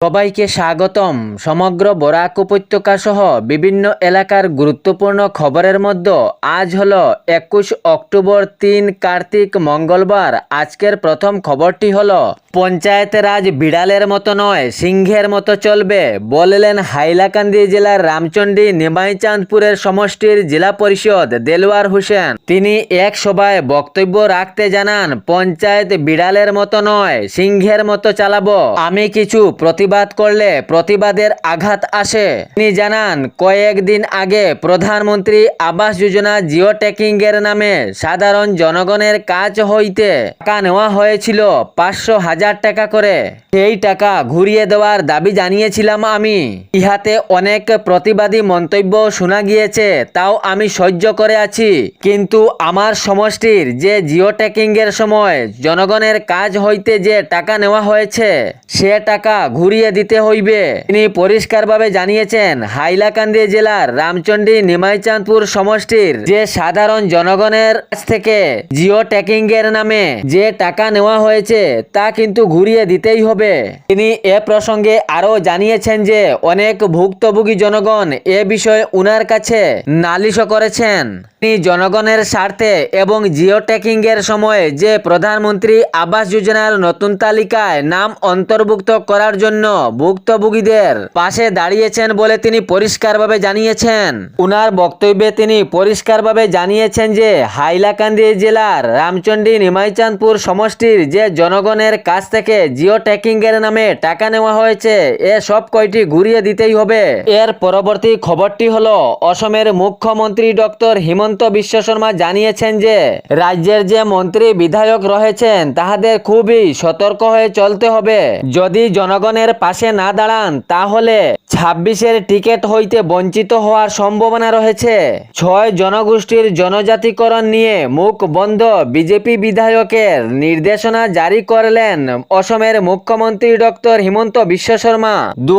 সবাইকে স্বাগতম। সমগ্র বরাক উপত্যকা সহ বিভিন্ন এলাকার গুরুত্বপূর্ণ খবরের মধ্যে আজ হল একুশ অক্টোবর তিন, কার্তিক, মঙ্গলবার। আজকের প্রথম খবরটি হল, পঞ্চায়েতে রাজ বিড়ালের মতো নয়, সিংহের মতো চলবে, বললেন হাইলাকান্দি জেলার রামচন্ডী নিমাইচাঁদপুরের সমষ্টির জেলা পরিষদ দেলোয়ার হোসেন। তিনি এক সভায় বক্তব্য রাখতে জানান, পঞ্চায়েত বিড়ালের মতো নয়, সিংহের মতো চালাবো। আমি কিছু প্রতিবাদ করলে প্রতিবাদের আঘাত আসে। তিনি জানান, কয়েকদিন আগে প্রধানমন্ত্রী আবাস যোজনা জিও ট্যাকিং এর নামে সাধারণ জনগণের কাজ হইতে টাকা নেওয়া হয়েছিল পাঁচশো হাজার টাকা করে। সেই টাকা ঘুরিয়ে দেওয়ার দাবি জানিয়েছিলাম আমি। ইহাতে অনেক প্রতিবাদী মন্তব্য শোনা গিয়েছে, তাও আমি সহ্য করে আছি। কিন্তু আমার সমষ্টির যে জিও ট্যাকিং এর সময় জনগণের কাজ হইতে যে টাকা নেওয়া হয়েছে, সে টাকা ঘুরিয়ে দিতে হইবে। তিনি পরিষ্কারভাবে জানিয়েছেন, হাইলাকান্দি জেলার রামচন্ডী নিমাইচাঁদপুর সমষ্টির যে সাধারণ জনগণের কাছ থেকে জিও ট্যাকিং এর নামে যে টাকা নেওয়া হয়েছে, তা কিন্তু ঘুরিয়ে দিতেই হবে। তিনি এ প্রসঙ্গে আরও জানিয়েছেন যে, অনেক ভুক্তভোগী জনগণ এ বিষয়ে উনার কাছে নালিশও করেছেন। তিনি জনগণের স্বার্থে এবং জিও ট্যাকিং এর সময় যে প্রধানমন্ত্রী আবাস যোজনার নতুন তালিকায় নাম অন্তর্ভুক্ত করার জন্য ভুক্তভোগীদের পাশে দাঁড়িয়েছেন বলে তিনি পরিষ্কারভাবে জানিয়েছেন। উনার বক্তব্যে তিনি পরিষ্কারভাবে জানিয়েছেন যে, হাইলাকান্দি জেলার রামচন্ডী নিমাইচাঁদপুর সমষ্টির যে জনগণের কাছ থেকে জিও ট্যাকিং এর নামে টাকা নেওয়া হয়েছে, এ সব কয়টি ঘুরিয়ে দিতেই হবে। এর পরবর্তী খবরটি হল, অসমের মুখ্যমন্ত্রী ডক্টর হিমন্ত বিশ্ব শর্মা জানিয়েছেন যে, রাজ্যের যে মন্ত্রী বিধায়ক রয়েছেন, তাহাদের খুবই সতর্ক হয়ে চলতে হবে। যদি জনগণের পাশে না দাঁড়ান, তাহলে ছাব্বিশের টিকিট হইতে বঞ্চিত হওয়ার সম্ভাবনা রয়েছে। ছয় জনগোষ্ঠীর জনজাতিকরণ নিয়ে মুখ বন্ধ বিজেপি বিধায়কের নির্দেশনা জারি করলেন অসমের মুখ্যমন্ত্রী ডক্টর হিমন্ত বিশ্ব শর্মা। দু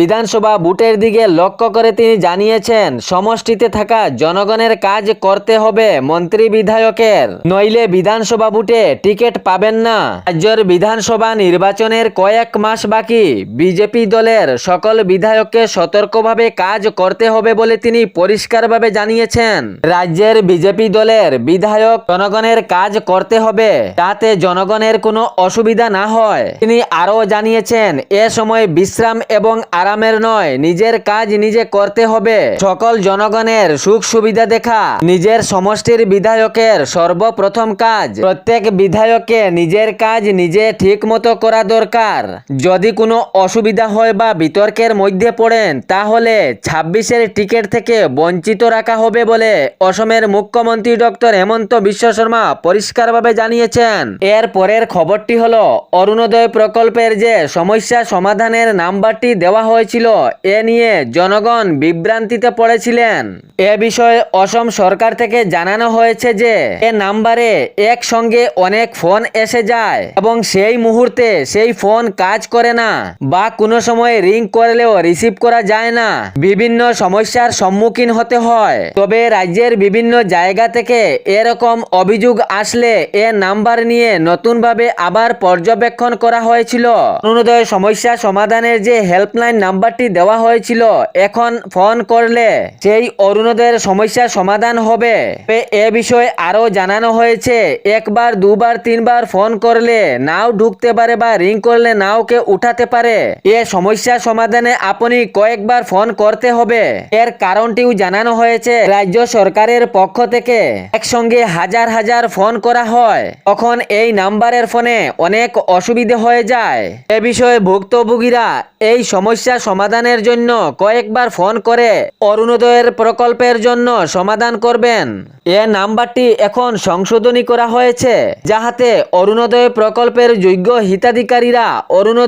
বিধানসভা ভোটের দিকে লক্ষ্য করে তিনি জানিয়েছেন, সমষ্টিতে থাকা জনগণের কাজ করতে হবে মন্ত্রী বিধায়কের। নইলে বিধানসভা বুটে টিকিট পাবেন না। রাজ্যের বিধানসভা নির্বাচনের কয়েক মাস বাকি বিজেপি দলের সকল বিধায়ককে সতর্কভাবে কাজ করতে হবে বলে তিনি পরিষ্কারভাবে জানিয়েছেন। রাজ্যের বিজেপি দলের বিধায়ক জনগণের কাজ করতে হবে, তাতে জনগণের কোনো অসুবিধা না হয়। তিনি আরও জানিয়েছেন, এ সময় বিশ্রাম এবং আরামের নয়, নিজের কাজ নিজে করতে হবে। সকল জনগণের সুখ সুবিধা দেখা, নিজের সমষ্টির বিধায়কের সর্বপ্রথম কাজ, প্রত্যেক বিধায়ককে নিজের কাজ নিজে ঠিক মতো করা দরকার। যদি কোনো অসুবিধা হয় বা বিতর্কের মধ্যে পড়েন, তাহলে ছাব্বিশের টিকিট থেকে বঞ্চিত রাখা হবে বলে অসমের মুখ্যমন্ত্রী ডক্টর হেমন্ত বিশ্ব শর্মা পরিষ্কারভাবে জানিয়েছেন। এর পরের খবরটি হল, অরুণোদয় প্রকল্পের যে সমস্যা সমাধানের নাম্বারটি দেওয়া হয়েছিল, এ নিয়ে জনগণ বিভ্রান্তিতে পড়েছিলেন। এ বিষয়ে অসম সরকার থেকে জানানো হয়েছে যে, এ নাম্বারে একসঙ্গে অনেক ফোন এসে যায় এবং সেই মুহূর্তে সেই ফোন কাজ করে না বা কোনো সময় রিং করলেও রিসিভ করা যায় না। বিভিন্ন সমস্যার সম্মুখীন হতে হয়। তবে রাজ্যের বিভিন্ন জায়গা থেকে এরকম অভিযোগ আসলে এ নাম্বার নিয়ে নতুনভাবে আবার পর্যবেক্ষণ করা হয়েছিল। অরুণোদয় সমস্যা সমাধানের যে হেল্পলাইন নাম্বারটি দেওয়া হয়েছিল, এখন ফোন করলে সেই অরুণোদয়ের সমস্যা সমাধান হবে। এ বিষয়ে আরও জানানো হয়েছে, একবার, দুবার, তিনবার ফোন করলে নাও ঢুকতে পারে বা রিং করলে নাও কে উঠাতে পারে। এ সমস্যা সমাধানে আপনি কয়েকবার ফোন করতে হবে। এর কারণটিও জানানো হয়েছে রাজ্য সরকারের পক্ষ থেকে। একসঙ্গে হাজার হাজার ফোন করা হয়। তখন এই নাম্বারের ফোনে অনেক অসুবিধে হয়ে যায়। এ বিষয়ে ভুক্তভোগীরা এই সমস্যা সমাধানের জন্য কয়েকবার ফোন করে অরুণোদয়ের প্রকল্পের জন্য সমাধান করবেন। এ নাম্বারটি এখন সংশোধনী করা হয়েছে, যাহাতে অরুণোদয় প্রকল্পের যোগ্য হিতাধিকারীরা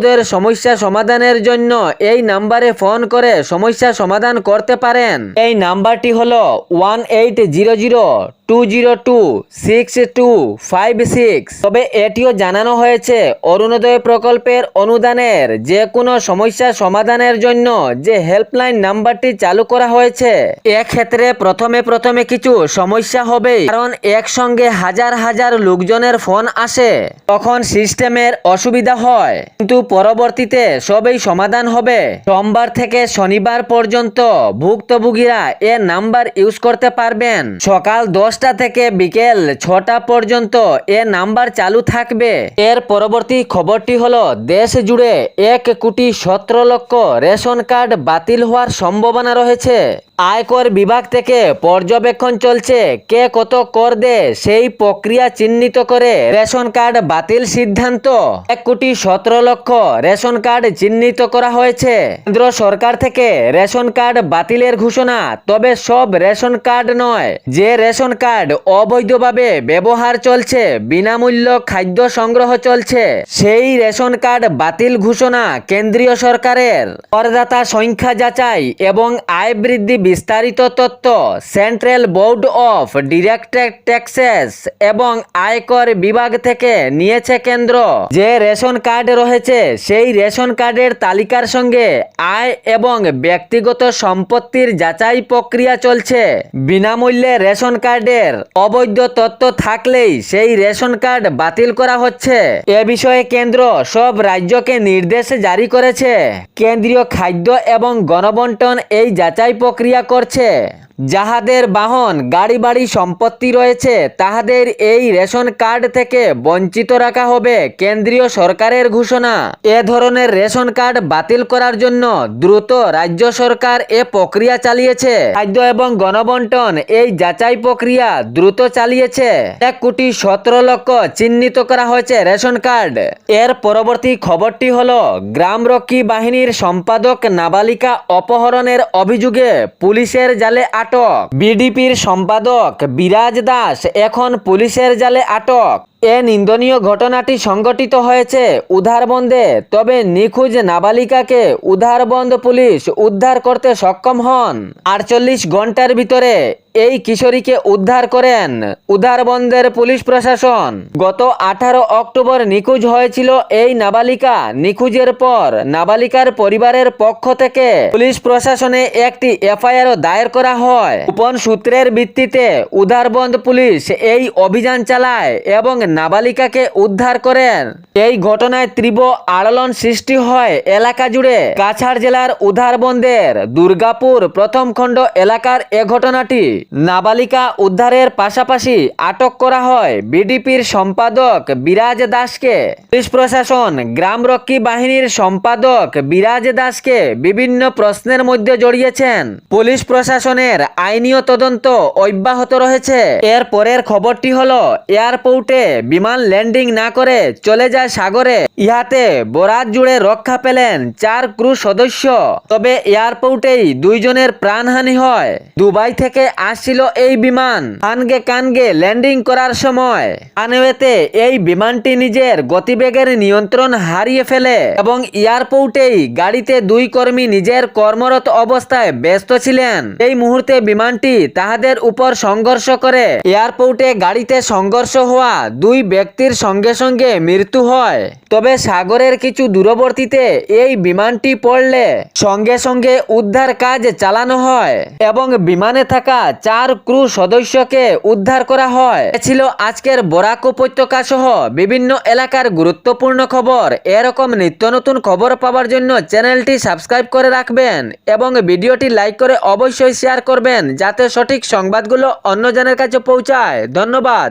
অরুণোদয়ের সমস্যা সমাধানের জন্য এই নাম্বারে ফোন করে সমস্যা সমাধান করতে পারেন। এই নাম্বারটি হলো one eight zero zero two zero two six two five six. তবে এটিও জানানো হয়েছে অরুণোদয় প্রকল্পের অনুদানের যে কোনো সমস্যা সমাধানের জন্য যে হেল্পলাইন নাম্বারটি চালু করা হয়েছে। এক্ষেত্রে প্রথমে প্রথমে কিছু সমস্যা হবে কারণ একসঙ্গে হাজার হাজার লোকজনের ফোন আসে। তখন সিস্টেমের অসুবিধা হয়। কিন্তু পরবর্তীতে সবই সমাধান হবে। সোমবার থেকে শনিবার পর্যন্ত ভুক্তভোগীরা এ নাম্বার ইউজ করতে পারবেন। সকাল দশটা থেকে বিকেল ছটা পর্যন্ত এ নাম্বার চালু থাকবে। এর পরবর্তী খবরটি হলো, দেশ জুড়ে এক কোটি সতেরো লক্ষ রেশন কার্ড বাতিল হওয়ার সম্ভাবনা রয়েছে। আয়কর বিভাগ থেকে পর্যবেক্ষণ চলছে, কে কত কর দেয় সেই প্রক্রিয়া চিহ্নিত করে রেশন কার্ড বাতিল সিদ্ধান্ত। এক কোটি সতেরো লক্ষ রেশন কার্ড চিহ্নিত করা হয়েছে। কেন্দ্র সরকার থেকে রেশন কার্ড বাতিলের ঘোষণা, তবে সব রেশন কার্ড নয়। যে রেশন কার্ড অবৈধভাবে ব্যবহার চলছে, বিনামূল্য খাদ্য সংগ্রহ চলছে, সেই রেশন কার্ড বাতিল ঘোষণা কেন্দ্রীয় সরকারের। করদাতা সংখ্যা যাচাই এবং আয় বৃদ্ধি বিস্তারিত তথ্য, central board of directed taxes এবং আয়কর বিভাগ থেকে নিয়েছে কেন্দ্র। যে রেশন কার্ড রয়েছে সেই রেশন কার্ডের তালিকার সঙ্গে আয় এবং ব্যক্তিগত সম্পত্তির যাচাই প্রক্রিয়া চলছে। বিনামূল্যে রেশন কার্ডের অবৈধ তথ্য থাকলেই সেই রেশন কার্ড বাতিল করা হচ্ছে। এ বিষয়ে কেন্দ্র সব রাজ্যকে নির্দেশ জারি করেছে। কেন্দ্রীয় খাদ্য এবং গণবন্টন এই যাচাই প্রক্রিয়া করছে। যাহাদের বাহন গাড়ি বাড়ি সম্পত্তি রয়েছে, তাহাদের এই রেশন কার্ড থেকে বঞ্চিত রাখা হবে কেন্দ্রীয় সরকারের ঘোষণা। এ ধরনের রেশন কার্ড বাতিল করার জন্য দ্রুত রাজ্য সরকার এ প্রক্রিয়া চালিয়েছে। খাদ্য এবং গণবন্টন এই যাচাই প্রক্রিয়া দ্রুত চালিয়েছে। এক কোটি সতেরো লক্ষ চিহ্নিত করা হয়েছে রেশন কার্ড। এর পরবর্তী খবরটি হল, গ্রামরক্ষী বাহিনীর সম্পাদক নাবালিকা অপহরণের অভিযোগে পুলিশের জালে আটক। বিডিপির সম্পাদক বিরাজ দাস এখন পুলিশের জালে আটক। এ নিন্দনীয় ঘটনাটি সংঘটিত হয়েছে উধারবন্দে তবে নিখোঁজ নাবালিকাকে উধারবন্দ পুলিশ উদ্ধার করতে সক্ষম হন। আটচল্লিশ ঘণ্টার ভিতরে এই কিশোরীকে উদ্ধার করেন উধারবন্দের পুলিশ প্রশাসন। গত আঠারো অক্টোবর নিখোঁজ হয়েছিল এই নাবালিকা। নিখোঁজের পর নাবালিকার পরিবারের পক্ষ থেকে পুলিশ প্রশাসনে একটি এফআইআর দায়ের করা হয়। গোপন সূত্রের ভিত্তিতে উধারবন্দ পুলিশ এই অভিযান চালায় এবং নাবালিকাকে উদ্ধার করেন। এই ঘটনায় তীব্র আলোড়ন সৃষ্টি হয় এলাকা জুড়ে। কাছাড় জেলার উধারবন্দের দুর্গাপুর প্রথম খণ্ড এলাকার এ ঘটনাটি নাবালিকা উদ্ধারের পাশাপাশি আটক করা হয় বিডিপির সম্পাদক বিরাজ দাসকে। পুলিশ প্রশাসন গ্রামরক্ষী বাহিনীর সম্পাদক বিরাজ দাসকে বিভিন্ন প্রশ্নের মধ্যে জড়িয়েছেন। পুলিশ প্রশাসনের আইনীয় তদন্ত অব্যাহত রয়েছে। এর পরের খবরটি হলো, এয়ারপোর্টে বিমান ল্যান্ডিং না করে চলে যায় সাগরে। ইহাতে বরাত জুড়ে রক্ষা পেলেন চার ক্রু সদস্য। তবে এয়ারপোর্টেই দুইজনের প্রাণহানি হয়। দুবাই থেকে আসছিল এই বিমান। কানগে কানগে ল্যান্ডিং করার সময় আনওয়েতে এই বিমানটি নিজের গতিবেগের নিয়ন্ত্রণ হারিয়ে ফেলে এবং এয়ারপোর্টেই গাড়িতে দুই কর্মী নিজের কর্মরত অবস্থায় ব্যস্ত ছিলেন। এই মুহূর্তে বিমানটি তাহাদের উপর সংঘর্ষ করে। এয়ারপোর্টে গাড়িতে সংঘর্ষ হওয়া দুই ব্যক্তির সঙ্গে সঙ্গে মৃত্যু হয়। তবে সাগরের কিছু দূরবর্তীতে এই বিমানটি পড়লে সঙ্গে সঙ্গে উদ্ধার কাজ চালানো হয় এবং বিমানে থাকা চার ক্রু সদস্যকে উদ্ধার করা হয়। ছিল আজকের বরাক উপত্যকা সহ বিভিন্ন এলাকার গুরুত্বপূর্ণ খবর। এরকম নিত্য নতুন খবর পাওয়ার জন্য চ্যানেলটি সাবস্ক্রাইব করে রাখবেন এবং ভিডিওটি লাইক করে অবশ্যই শেয়ার করবেন যাতে সঠিক সংবাদগুলো অন্যজনের কাছে পৌঁছায়। ধন্যবাদ।